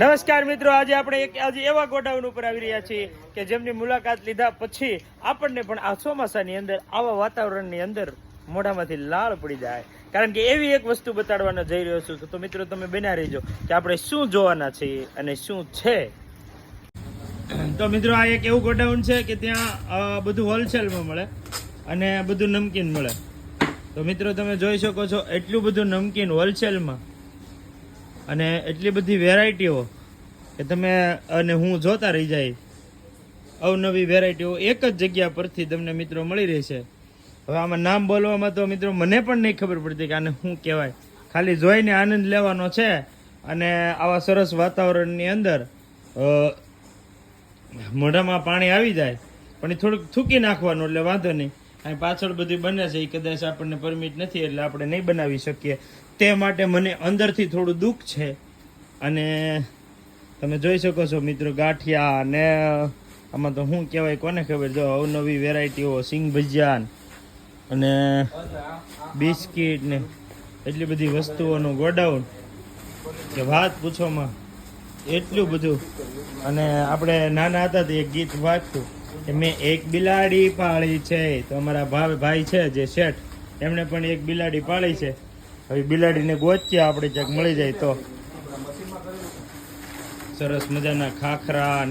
નમસ્કાર મિત્રો, આજે આપણે એક આજે એવા ગોડાઉન ઉપર આવી રહ્યા છીએ કે જેમની મુલાકાત લીધા પછી આપણને પણ આ ચોમાસાની અંદર, આવા વાતાવરણની અંદર મોઢામાંથી લાળ પડી જાય. કારણ કે એવી એક વસ્તુ બતાડવાનો જઈ રહ્યો છું. તો મિત્રો, તમે બના રહીજો કે આપણે શું જોવાના છીએ અને શું છે. તો મિત્રો, આ એક એવું ગોડાઉન છે કે ત્યાં બધું હોલસેલમાં મળે અને બધું નમકીન મળે. તો મિત્રો, તમે જોઈ શકો છો, એટલું બધું નમકીન હોલસેલમાં અને એટલી બધી વેરાયટીઓ કે તમે અને હું જોતા રહી જાય અવનવી વેરાયટીઓ એક જ જગ્યા પરથી તમને મિત્રો મળી રહેશે. હવે આમાં નામ બોલવામાં તો મિત્રો મને પણ નહીં ખબર પડતી કે આને શું કહેવાય. ખાલી જોઈને આનંદ લેવાનો છે અને આવા સરસ વાતાવરણની અંદર મોઢામાં પાણી આવી જાય. પણ એ થોડુંક થૂકી નાખવાનું, એટલે વાંધો નહીં. અહીં પાછળ બધી બને છે એ કદાચ આપણને પરમિટ નથી, એટલે આપણે નહીં બનાવી શકીએ. તે માટે મને અંદરથી થોડું દુઃખ છે. અને તમે જોઈ શકો છો, મિત્રો, ગાંઠિયા અને આમાં તો શું કહેવાય, કોને ખબર? જો અવનવી વેરાયટીઓ, સિંગ ભજીયા અને બિસ્કીટ ને એટલી બધી વસ્તુઓનું ગોડાઉન કે વાત પૂછોમાં એટલું બધું. અને આપણે નાના હતા તો એક ગીત વાંચતું મેં એક બિલાડી પાળી છે. તો અમારા ભાવ ભાઈ છે જે શેઠ. એમણે પણ એક બિલાડી પાળી છે. હવે બિલાડીને ગોતીએ આપણે ક્યાંક મળી જાય તો. સરસ મજાના ખાખરા